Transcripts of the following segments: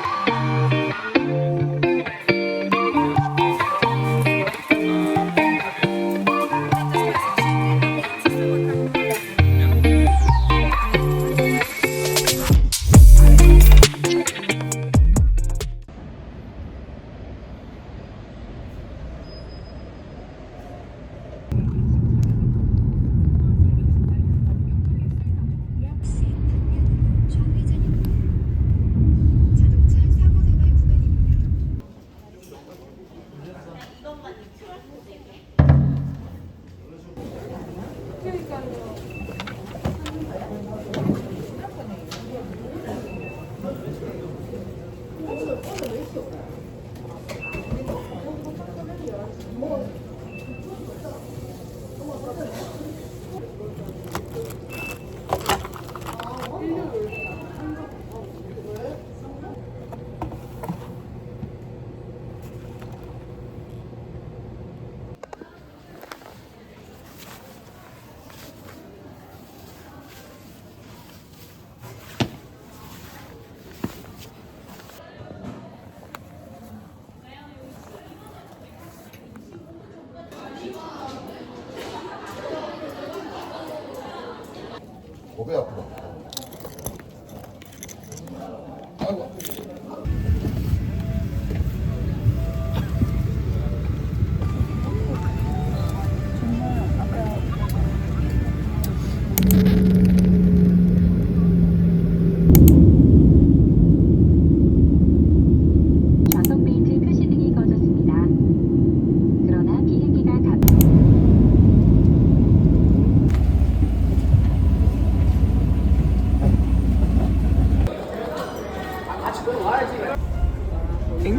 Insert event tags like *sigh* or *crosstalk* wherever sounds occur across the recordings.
자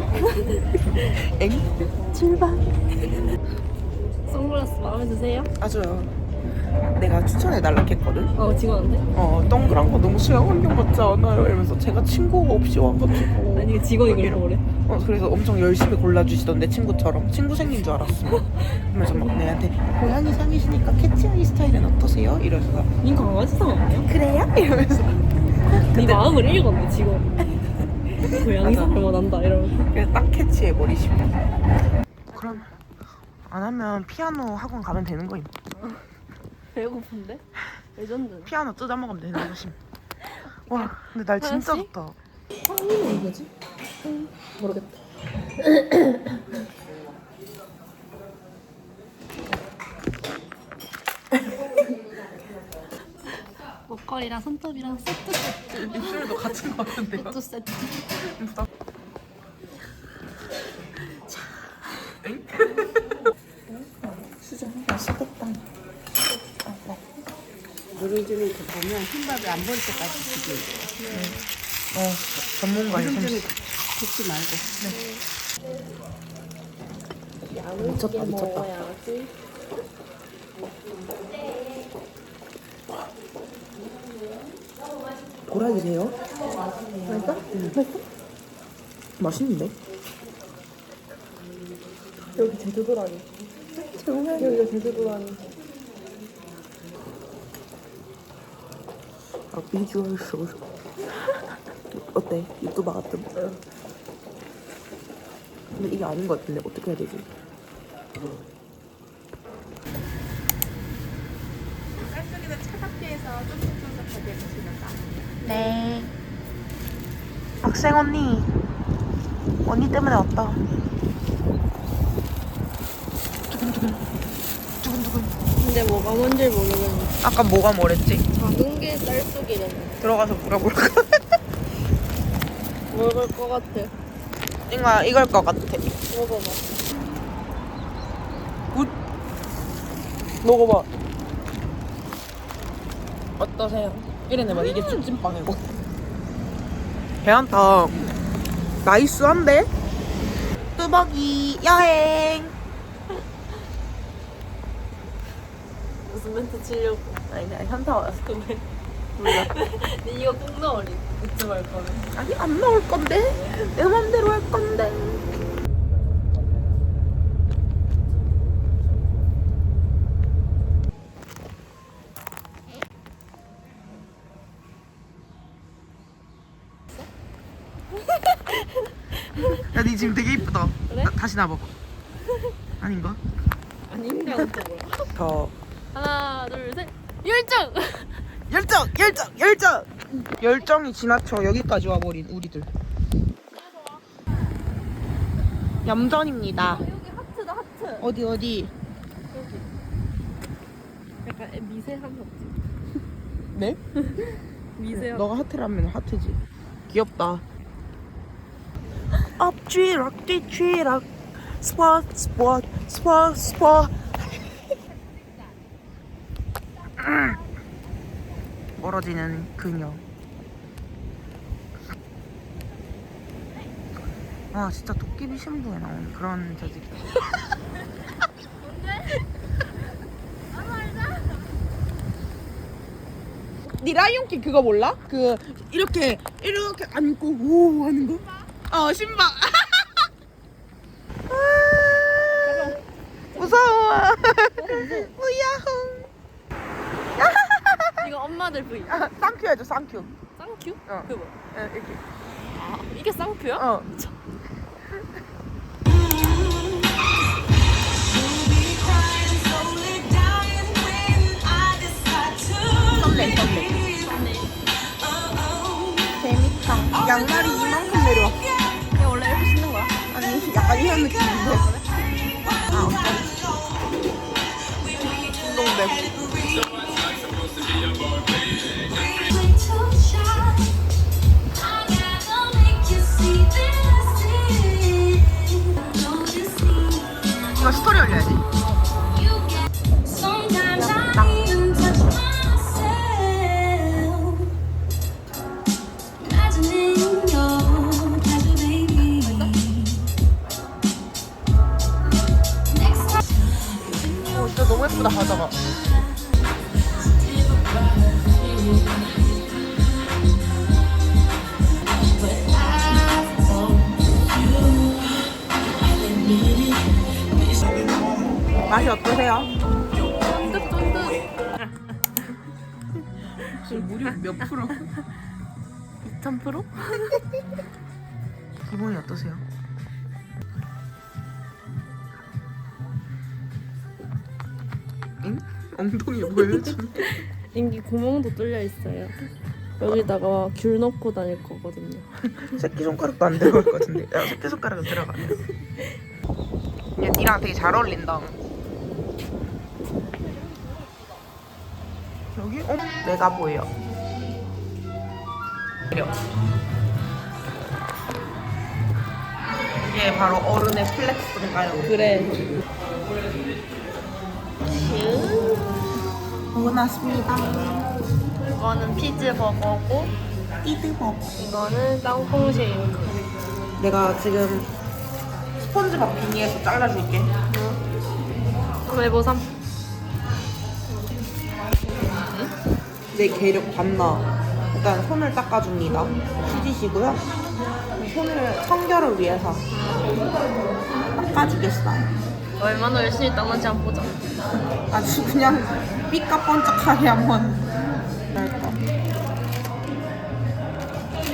*laughs* 선글라스 마음에 드세요? 아주요. 내가 추천해 달라 했거든. 어 돼? 어, 동그란 거 너무 수영 환경 같지 않아요? 이러면서 제가 친구가 없이 와가지고. 아니 직원이 그런 거래 어, 그래서 엄청 열심히 골라주시던데 친구처럼 친구 생긴 줄 알았어. 그러면서 막 내한테 고양이 상이시니까 캐치아이 스타일은 어떠세요? 이래서 닌 강아지상 아니야? 그래요? 이러면서 네 마음을 읽었네 직원 고양이상 맞아. 원한다 이러면서 그냥 딱 캐치해 버리시고. 그럼 안 하면 피아노 학원 가면 되는 거임. 배고픈데? 레전드 피아노 뜯어 먹으면 되는 것임. 와, 근데 날 진짜 하나씩? 좋다. 향이는 이거지? 모르겠다 목걸이랑 손톱이랑 세트 세트. *laughs* 입술도 같은 것 같은데요? 세트. 세트 *laughs* 누룽지는 그 보면 흰밥이 안 보일 때까지 지게 어, 전문가의 솜씨. 굽지 말고. 미쳤다, 미쳤다. 먹어야지 고라니세요? 맛있어? 맛있어? 맛있는데? 여기 제주도라니 여기가 제주도라니 아, 비주얼 쇼. 어때? 유튜버 같은? 근데 이게 아닌 것 같은데 어떻게 해야 되지? 네. 학생 언니. 언니 때문에 왔다. 두근두근. 두근두근. 근데 뭐가 뭔지 모르겠네 아까 뭐가 뭐랬지? 작은 게 쌀쑥이랬네 들어가서 물어볼까? 먹을 것 같아 이거 이걸 것 같아. 먹어봐 먹어봐. 어떠세요? 이래네 막 이게 찜찜빵이고. 괜찮다. 나이스한데? 뚜벅이 여행. 무슨 멘트 치려고 아니 그냥 현타 왔어. 근데 몰라. 근데 *laughs* 이거 꼭 넣으리 유튜브 할 거면 아니 안 나올 건데. 내 맘대로 할 건데. 야, 니 지금 되게 이쁘다. 그래? 나, 다시 나봐봐. 아닌가? 아닌가 진짜 뭐야? 더 하나 둘 셋. 열정. *laughs* 열정, 열정, 열정. 열정이 지나쳐 여기까지 와버린 우리들. 얌전입니다. 여기 하트다 하트. 어디 어디? 약간 미세한 하트. 네? *laughs* 미세한. 너가 하트라면 하트지. 귀엽다. 앞쥐락 뒤쥐락 스팟 스팟 스팟 스팟 멀어지는 그녀. 아 진짜 도깨비 신부에 나오는 그런 재질. 니 라이온킹 그거 몰라? 그 이렇게 이렇게 안고 오 하는 거? 어 신바. 아, 무서워. 우야홍. 이거 엄마들 부위. 아, 쌍큐 해줘 쌍큐. 쌍큐? 어. 그 뭐? 예, 이렇게. 아 이게 쌍큐야? 어. 썸네 썸네. 재밌다. 양말이 이만큼 내려와. 이게 원래 이렇게 신는 거야? 아니 약간 이런 느낌인데. 아 어때? donde 어떠세요? 지금 무료 몇 프로? 2000%? *laughs* 기분이 어떠세요? 응? 엉덩이 보여줘. *laughs* 인기 구멍도 뚫려 있어요. 여기다가 귤 넣고 다닐 거거든요. 새끼 손가락도 안 들어갈 것 같은데. 야, 새끼 손가락은 들어가네. 야, *laughs* 니랑 되게 잘 어울린다. 여기? 어? 내가 보여. 이게 바로 어른의 플렉스인가요? 그래. 먹어놨습니다. 이거는 피즈 버거고 이드버거. 이거는 땅콩 쉐이크. 내가 지금 스펀지밥 비니에서 잘라줄게. 한번 해보삼. 내 계력 봤나? 일단 손을 닦아줍니다. 씻으시고요. 손을 청결을 위해서 닦아주겠어요. 얼마나 열심히 닦는지 한번 보자. 아주 그냥 삐까뻔쩍하게 한번?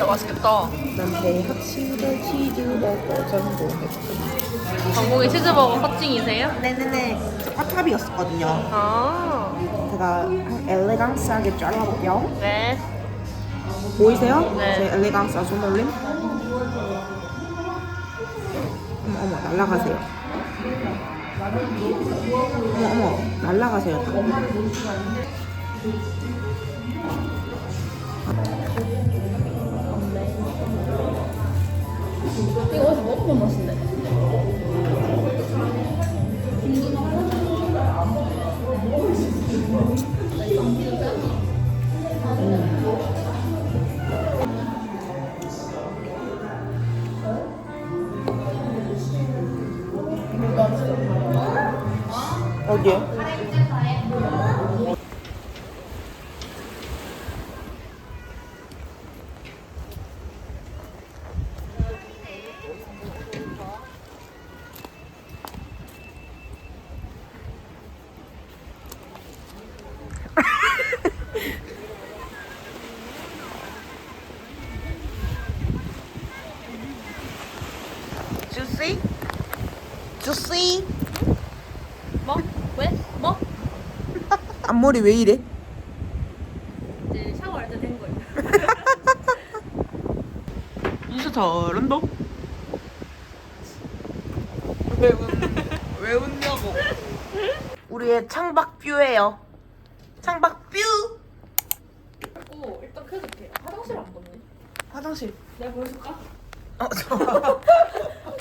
야 맛있겠다. 난 대학시절 치즈버거 전공했고 전공이 치즈버거 커팅이세요? 네네네 저 꽈탑이었었거든요 아, 제가 엘레강스하게 잘라볼게요 네. 보이세요? 네. 제 엘레강스 손올림 어머 어머 날라가세요 어머 어머 날라가세요 다. 이거 어디서 먹어본 맛인데? 앞머리 왜 이래? 이제 샤워할 때 된 거예요. *laughs* 인사 잘한다. 왜, 웃, 왜 웃냐고. 우리의 창밖 뷰예요. 창밖 뷰. 오 일단 켜줄게. 화장실 안 봤네. 화장실. 내가 보여줄까? 어, *laughs* 좋아.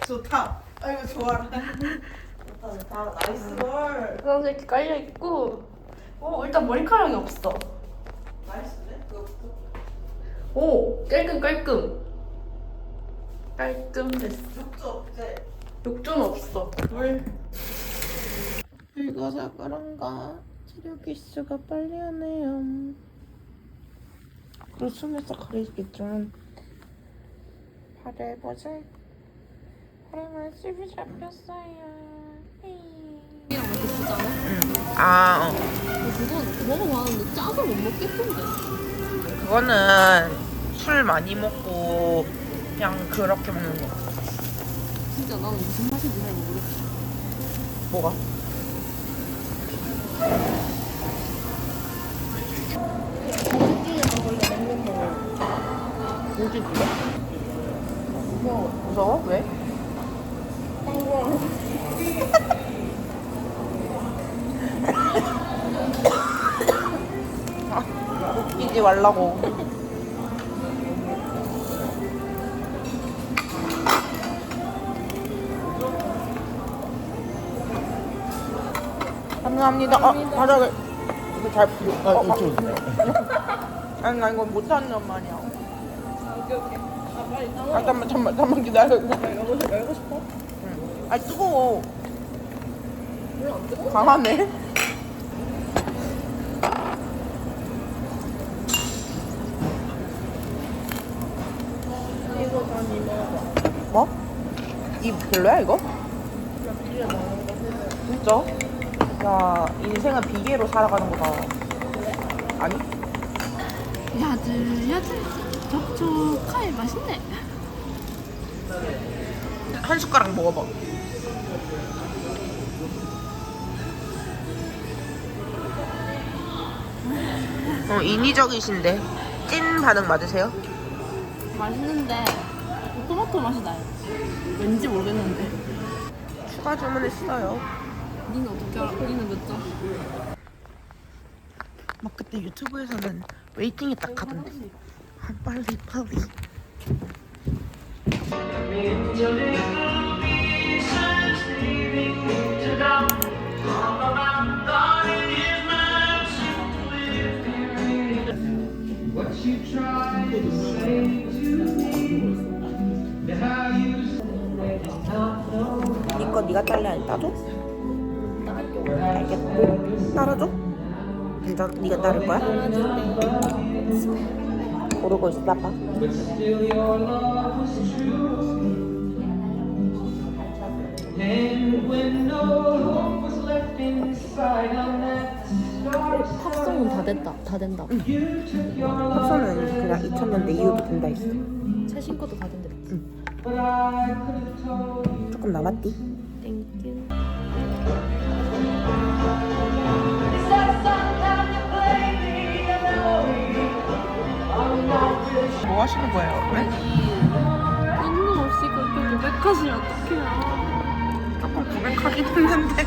좋다. 아이고, 좋아라. *laughs* 좋다, 좋다. 나이스 걸. 화장실 이렇게 깔려 있고. 오 일단 머리카락이 없어. 나이스네? 그거부터. 오 깔끔 깔끔. 깔끔 됐어. 욕조 없지? 욕조는 없어. 물. 읽어서 그런가 치료 기수가 빨리 하네요. 그리고 숨에서 가리겠지만 발을 보자. 발에 집이 잡혔어요. 이랑 이렇게 주잖아. 아, 어. 그건 먹어봤는데 짜서 못 먹겠던데. 그거는 술 많이 먹고 그냥 그렇게 먹는 거. 진짜 나는 무슨 맛인지 잘 모르겠어. 뭐가? 뭐지. 무서워? 왜? 말라고. 감사합니다. 어, 바닥을 이거 잘 아, 어, 어. 이쪽. 아니 나 이거 못하는 말이야. 오케이 오케이. 아 빨리. 아, 잠깐만 잠깐만 잠깐만 기다려. 열고 싶어? 응. 아니 뜨거워. 별로 안 뜨거? 강하네. 이거 다니 먹어봐. 뭐? 이 별로야 이거? 진짜? 야 인생은 비계로 살아가는 거다. 아니? 야들 야들 촉촉하게 맛있네. 한 숟가락 먹어봐. 어 인위적이신데 찐 반응 맞으세요? 맛있는데 토마토 맛이 나요. 왠지 모르겠는데. 추가 주문했어요. 니는 어떻게 알아? 니는 몇 점? 막 그때 유튜브에서는 웨이팅이 딱 하던데. 아, 빨리 빨리. 거 딸래 아니 따줘? 알겠고 따라줘? 진짜 니가 따를 거야? 모르고 있어 봐. 팝송은 다 됐다. 다 된다. 합선은 그냥 2000년대 이후도 된다 했어. 최신 것도 다 된대. 조금 남았디. 하시는 거예요? 왜? 뜬금없이 그렇게 고백하시면 어떡해요. 조금 고백하긴 했는데.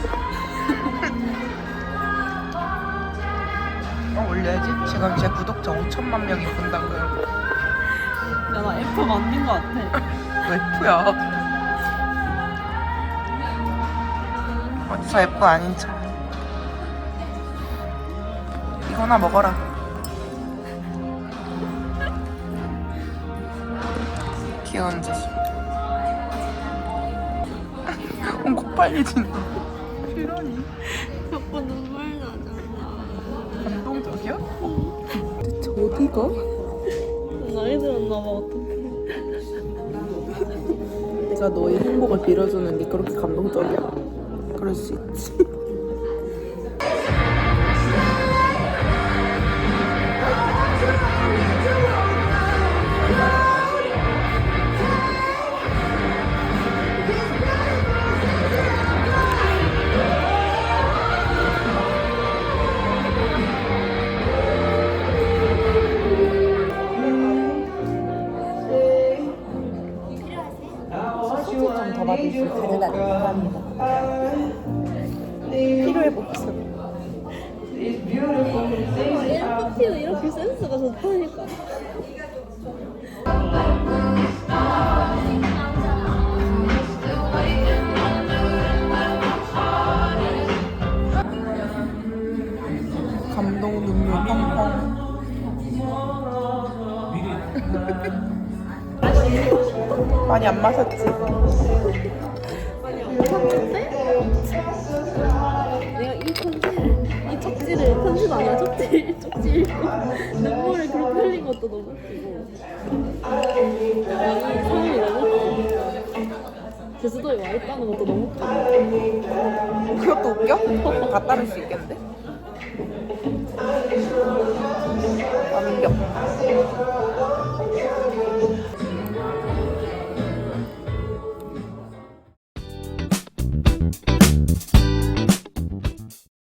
어, 올려야지. 지금 제 구독자 5천만 명이 본다고요. 야, 나 F 맞는 거 같아. F야. 어디서 F 아닌 척. 이거나 먹어라. 귀여운 자식. 어, 코 빨리 진다. 이러니. 자꾸 눈물 나잖아. 감동적이야? 대체 어디가? 나이 들었나 봐, 어떡해. 내가 너의 행복을 빌어주는 게 그렇게 감동적이야. 그럴 수 있지. 이렇게 센스가 좋다니까. 감동 눈물 펑펑. *laughs* 많이 안 마셨지? 쪽지도 아니야 쪽지 눈물을 그렇게 흘린 것도 너무 웃기고. 사람이 너무 제주도에 와 있다는 것도 너무 웃기고 그것도 웃겨? 다 따를 수 있겠는데? 완벽.